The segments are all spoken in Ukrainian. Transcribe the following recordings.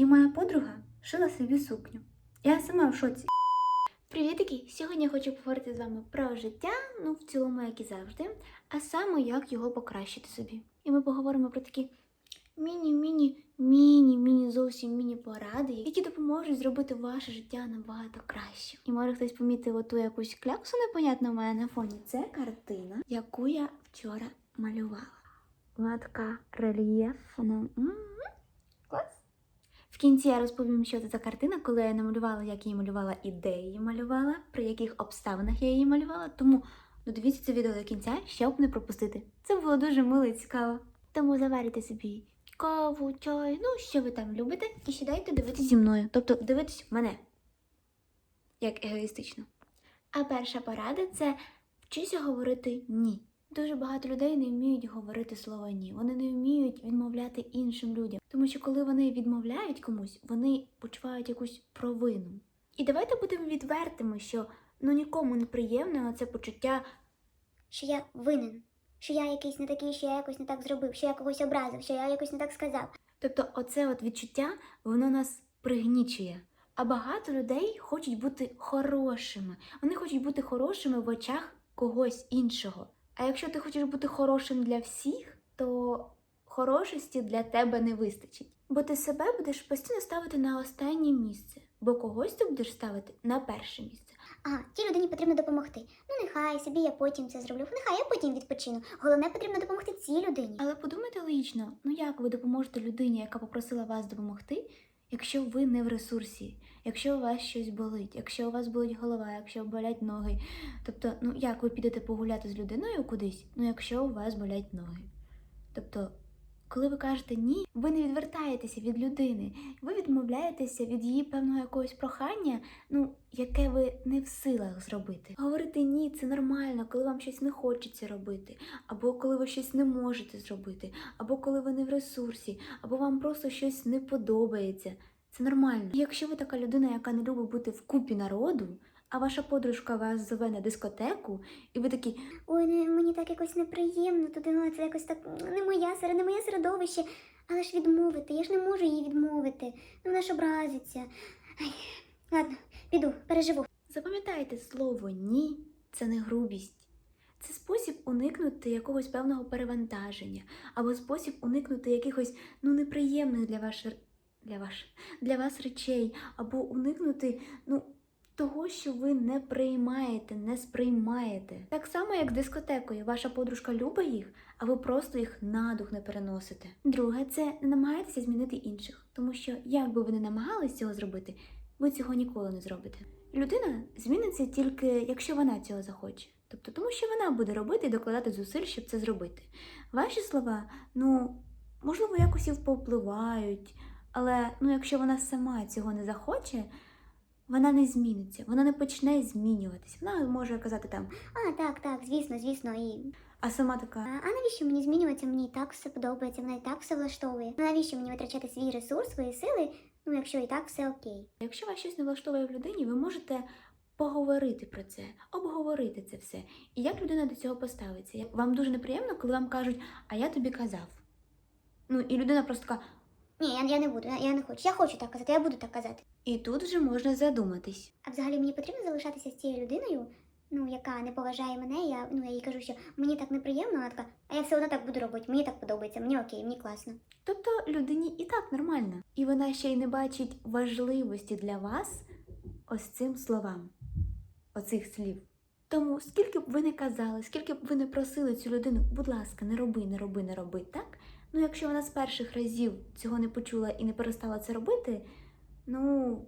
І моя подруга шила собі сукню. Я сама в шоці. Привітики! Сьогодні я хочу поговорити з вами про життя, ну в цілому, як і завжди, а саме як його покращити собі. І ми поговоримо про такі міні-міні, міні-міні, зовсім міні-поради, які допоможуть зробити ваше життя набагато краще. І може хтось помітив оту якусь кляксу непонятну у мене на фоні. Це картина, яку я вчора малювала. Вона така рельєфна. Клас. В кінці я розповім, що це за картина, коли я намалювала, як її малювала, і де її малювала, при яких обставинах я її малювала. Тому додивіться це відео до кінця, щоб не пропустити. Це було дуже мило і цікаво. Тому заварите собі каву, чай, ну що ви там любите, і сідайте дивитися зі мною. Тобто дивитись мене. Як егоїстично. А перша порада це вчися говорити ні. Дуже багато людей не вміють говорити слово ні. Вони не вміють відмовляти іншим людям. Тому що коли вони відмовляють комусь, вони почувають якусь провину. І давайте будемо відвертими, що ну нікому не приємно це почуття що я винен, що я якийсь не такий, що я якось не так зробив, що я когось образив, що я якось не так сказав. Тобто, оце от відчуття, воно нас пригнічує. А багато людей хочуть бути хорошими. Вони хочуть бути хорошими в очах когось іншого. А якщо ти хочеш бути хорошим для всіх, то хорошості для тебе не вистачить. Бо ти себе будеш постійно ставити на останнє місце, бо когось ти будеш ставити на перше місце. Ага, тій людині потрібно допомогти. Ну нехай собі я потім це зроблю. Нехай я потім відпочину. Головне потрібно допомогти цій людині. Але подумайте логічно, ну як ви допоможете людині, яка попросила вас допомогти, якщо ви не в ресурсі, якщо у вас щось болить, якщо у вас болить голова, якщо болять ноги. Тобто, ну як ви підете погуляти з людиною кудись, ну якщо у вас болять ноги. Тобто, коли ви кажете ні, ви не відвертаєтеся від людини, ви відмовляєтеся від її певного якогось прохання, ну яке ви не в силах зробити. Говорити ні, це нормально, коли вам щось не хочеться робити, або коли ви щось не можете зробити, або коли ви не в ресурсі, або вам просто щось не подобається. Це нормально. І якщо ви така людина, яка не любить бути в купі народу, а ваша подружка вас зове на дискотеку, і ви такі, Ой, не, мені так якось неприємно, туди ну, це якось так не моя серед, не моє середовище. Але ж відмовити, я ж не можу їй відмовити. Ну вона ж образиться. Ай, ладно, піду, переживу. Запам'ятайте, слово ні це не грубість. Це спосіб уникнути якогось певного перевантаження, або спосіб уникнути якихось ну неприємних для вас для ваш, для вас речей, або уникнути ну, того, що ви не приймаєте, не сприймаєте. Так само, як з дискотекою, ваша подружка любить їх, а ви просто їх на дух не переносите. Друге, це не намагайтеся змінити інших, тому що як би ви не намагались цього зробити, ви цього ніколи не зробите. Людина зміниться тільки, якщо вона цього захоче. Тобто, тому що вона буде робити і докладати зусиль, щоб це зробити. Ваші слова, ну, можливо, якось і впливають, але ну, якщо вона сама цього не захоче, вона не зміниться, вона не почне змінюватися. Вона може казати там, А, так, так, звісно, звісно. І... а сама така. а навіщо мені змінюватися? Мені і так все подобається, мене і так все влаштовує. Ну навіщо мені витрачати свій ресурс, свої сили, ну якщо і так все окей. Якщо вас щось не влаштовує в людині, ви можете поговорити про це, обговорити це все. І як людина до цього поставиться? Вам дуже неприємно, коли вам кажуть, а я тобі казав. Ну, і людина просто така, Ні, я, я не буду, я, я не хочу. Я хочу так казати, я буду так казати. і тут вже можна задуматись. А взагалі мені потрібно залишатися з цією людиною, ну яка не поважає мене. Я ну я їй кажу, що мені так неприємно, вона така, а я все одно так буду робити. Мені так подобається, мені окей, мені класно. Тобто людині і так нормально. І вона ще й не бачить важливості для вас ось цим словам, оцих слів. Тому скільки б ви не казали, скільки б ви не просили цю людину, будь ласка, не роби, не роби, не роби, так? Ну, якщо вона з перших разів цього не почула і не перестала це робити, ну.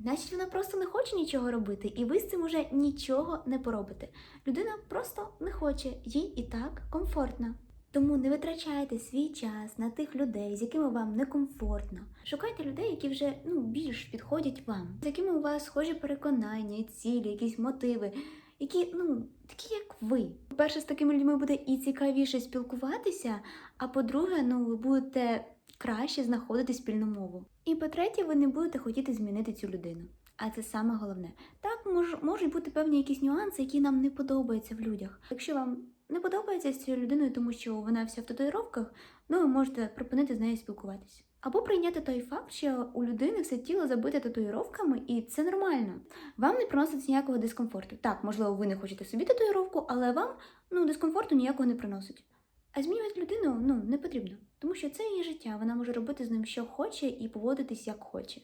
Значить, вона просто не хоче нічого робити, і ви з цим уже нічого не поробите. Людина просто не хоче, їй і так комфортно. Тому не витрачайте свій час на тих людей, з якими вам некомфортно. Шукайте людей, які вже ну, більш підходять вам, з якими у вас схожі переконання, цілі, якісь мотиви, які ну, такі, як ви. По-перше, з такими людьми буде і цікавіше спілкуватися, а по-друге, ну, ви будете краще знаходити спільну мову. І по-третє, ви не будете хотіти змінити цю людину. А це саме головне. Так, мож, можуть бути певні якісь нюанси, які нам не подобаються в людях. Якщо вам не подобається з цією людиною, тому що вона вся в татуїровках, ну ви можете припинити з нею спілкуватись. Або прийняти той факт, що у людини все тіло забите татуїровками, і це нормально. Вам не приносить ніякого дискомфорту. Так, можливо, ви не хочете собі татуїровку, але вам ну, дискомфорту ніякого не приносить. А змінювати людину ну, не потрібно, тому що це її життя, вона може робити з ним, що хоче, і поводитись як хоче.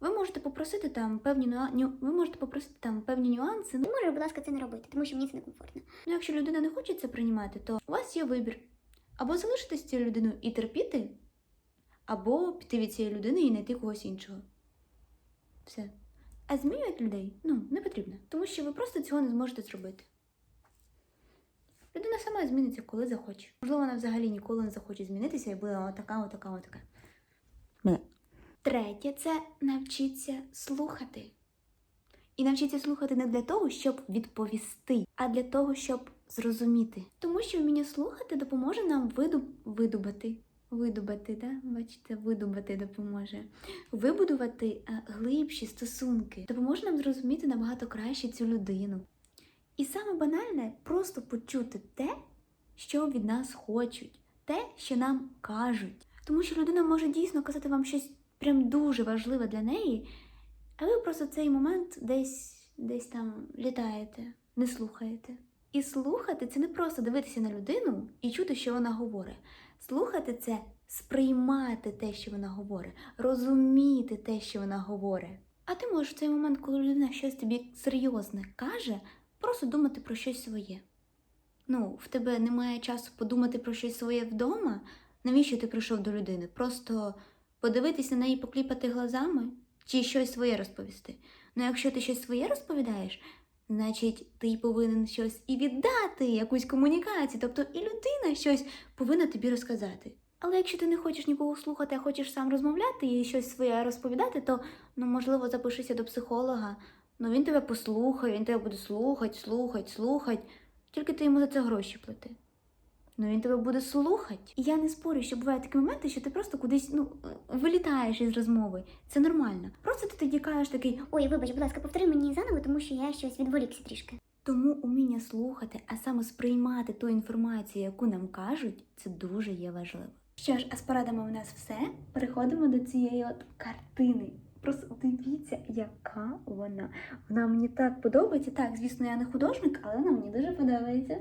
Ви можете попросити там певні ню- ви можете попросити там певні нюанси. Ну, Можеш, будь ласка, це не робити, тому що мені це некомфортно. ну, якщо людина не хоче це приймати, то у вас є вибір. Або залишитись цією людиною і терпіти, або піти від цієї людини і знайти когось іншого. Все. А змінювати людей ну, не потрібно, тому що ви просто цього не зможете зробити. Людина сама зміниться, коли захоче. Можливо, вона взагалі ніколи не захоче змінитися і буде отака, отака, отака. Третє це навчіться слухати. І навчіться слухати не для того, щоб відповісти, а для того, щоб зрозуміти. Тому що вміння слухати допоможе нам виду... видубати. Видубати, да? бачите, видубати допоможе. Вибудувати е, глибші стосунки, допоможе нам зрозуміти набагато краще цю людину. І саме банальне просто почути те, що від нас хочуть, те, що нам кажуть. Тому що людина може дійсно казати вам щось прям дуже важливе для неї, а ви просто цей момент десь, десь там літаєте, не слухаєте. І слухати це не просто дивитися на людину і чути, що вона говорить. Слухати це сприймати те, що вона говорить, розуміти те, що вона говорить. А ти можеш в цей момент, коли людина щось тобі серйозне каже, просто думати про щось своє. Ну, в тебе немає часу подумати про щось своє вдома. Навіщо ти прийшов до людини? Просто подивитись на неї, покліпати глазами чи щось своє розповісти. Ну, якщо ти щось своє розповідаєш, значить ти повинен щось і віддати, якусь комунікацію. Тобто і людина щось повинна тобі розказати. Але якщо ти не хочеш нікого слухати, а хочеш сам розмовляти і щось своє розповідати, то ну можливо запишися до психолога. Ну він тебе послухає, він тебе буде слухати, слухати, слухати. Тільки ти йому за це гроші плати. Ну він тебе буде слухати. І я не спорю, що бувають такі моменти, що ти просто кудись ну вилітаєш із розмови. Це нормально. Просто ти тоді кажеш такий, Ой, вибач, будь ласка, повтори мені заново, тому що я щось відволікся трішки. Тому уміння слухати, а саме сприймати ту інформацію, яку нам кажуть, це дуже є важливо. Що ж, а з порадами у нас все. Переходимо до цієї от картини. Просто дивіться, яка вона. Вона мені так подобається. Так, звісно, я не художник, але вона мені дуже подобається.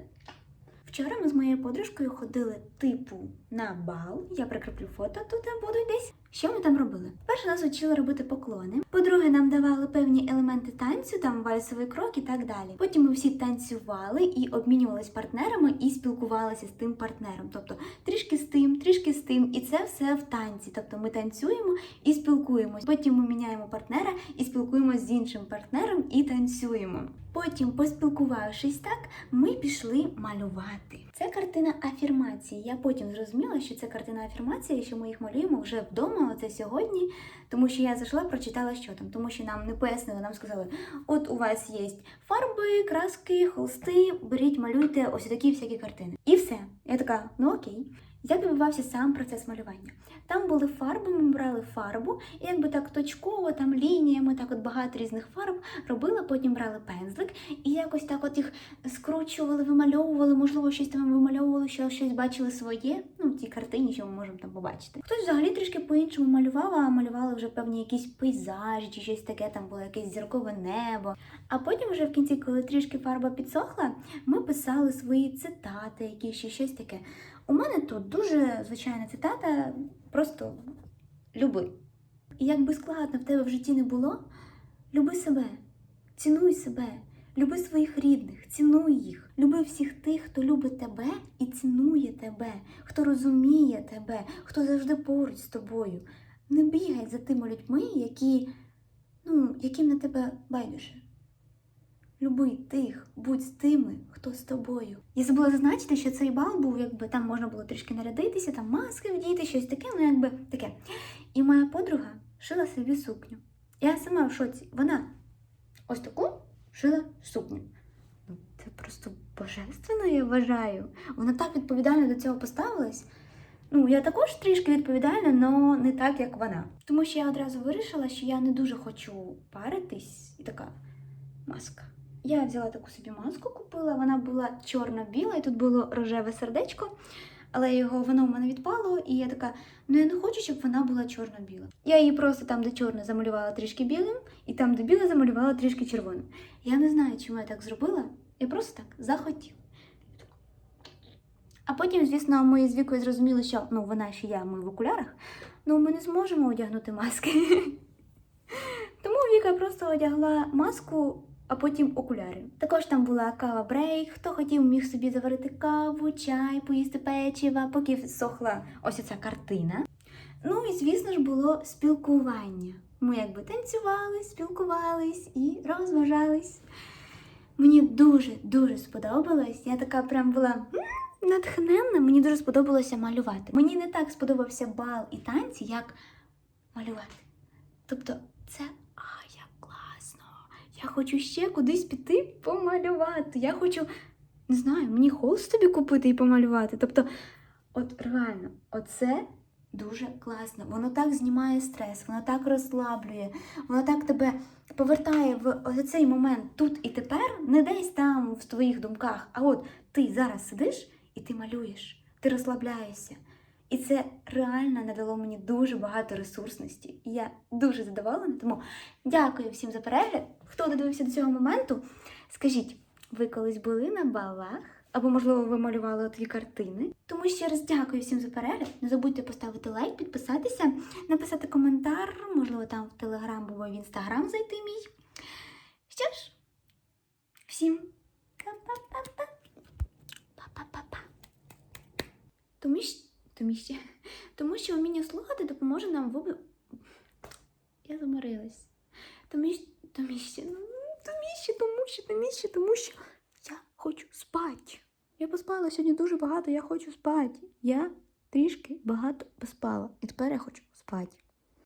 Вчора ми з моєю подружкою ходили типу на бал. Я прикріплю фото тут будуть десь. Що ми там робили? Перше нас вчили робити поклони. По-друге, нам давали певні елементи танцю, там вальсовий крок і так далі. Потім ми всі танцювали і обмінювалися партнерами і спілкувалися з тим партнером. Тобто трішки з тим, трішки з тим, і це все в танці. Тобто ми танцюємо і спілкуємось. Потім ми міняємо партнера і спілкуємося з іншим партнером і танцюємо. Потім, поспілкувавшись так, ми пішли малювати. Це картина афірмації. Я потім зрозуміла, що це картина афірмації, що ми їх малюємо вже вдома, оце сьогодні, тому що я зайшла, прочитала, що там, тому що нам не пояснили, нам сказали, от у вас є фарби, краски, холсти, беріть, малюйте ось такі всякі картини. І все. Я така, ну окей. Як відбувався сам процес малювання? Там були фарби, ми брали фарбу, і якби так точково, там лініями, так от багато різних фарб робила, потім брали пензлик і якось так от їх скручували, вимальовували, можливо, щось там вимальовували, що щось бачили своє, цій картині, що ми можемо там побачити. Хтось взагалі трішки по-іншому малював, а малювали вже певні якісь пейзажі чи щось таке, там було якесь зіркове небо. А потім, вже в кінці, коли трішки фарба підсохла, ми писали свої цитати, якісь ще щось таке. У мене тут дуже звичайна цитата, просто люби. І як би складно в тебе в житті не було, люби себе, цінуй себе, люби своїх рідних, цінуй їх, люби всіх тих, хто любить тебе і цінує тебе, хто розуміє тебе, хто завжди поруч з тобою. Не бігай за тими людьми, які, ну, яким на тебе байдуже. Люби тих, будь з тими, хто з тобою. Я забула зазначити, що цей бал був, якби там можна було трішки нарядитися, там маски вдіти, щось таке, ну якби таке. І моя подруга шила собі сукню. Я сама в шоці. Вона ось таку шила сукню. Ну, це просто божественно, я вважаю. Вона так відповідально до цього поставилась. Ну, я також трішки відповідальна, але не так, як вона. Тому що я одразу вирішила, що я не дуже хочу паритись і така маска. Я взяла таку собі маску, купила, вона була чорно-біла, і тут було рожеве сердечко. Але його воно в мене відпало, і я така, ну я не хочу, щоб вона була чорно-біла. Я її просто там, де чорне, замалювала трішки білим, і там, де біле, замалювала трішки червоним. Я не знаю, чому я так зробила. Я просто так захотіла. А потім, звісно, ми з вікою зрозуміли, що ну вона ще я, ми в окулярах, ну ми не зможемо одягнути маски. Тому Віка просто одягла маску, а потім окуляри. Також там була кава брейк. Хто хотів, міг собі заварити каву, чай, поїсти печива, поки сохла ось оця картина. Ну і звісно ж було спілкування. Ми якби танцювали, спілкувались і розважались. Мені дуже дуже сподобалось. Я така прям була натхненна. Мені дуже сподобалося малювати. Мені не так сподобався бал і танці, як малювати. Тобто, це. Я хочу ще кудись піти помалювати. Я хочу, не знаю, мені холст тобі купити і помалювати. Тобто, от реально, оце дуже класно. Воно так знімає стрес, воно так розслаблює, воно так тебе повертає в цей момент тут і тепер, не десь там в твоїх думках. А от ти зараз сидиш і ти малюєш, ти розслабляєшся. І це реально надало мені дуже багато ресурсності. І я дуже задоволена. Тому дякую всім за перегляд. Хто додивився до цього моменту, скажіть, ви колись були на балах? Або, можливо, ви малювали дві картини. Тому ще раз дякую всім за перегляд. Не забудьте поставити лайк, підписатися, написати коментар, можливо, там в Телеграм або в Інстаграм зайти мій. Що ж, всім па-па-па-па. Па-па-па-па. Тому що, тому що, тому що вміння слухати допоможе нам в Я заморилась. Тому що, тому що, ну, тому що, тому що, тому що, тому що я хочу спати. Я поспала сьогодні дуже багато, я хочу спати. Я трішки багато поспала. І тепер я хочу спати.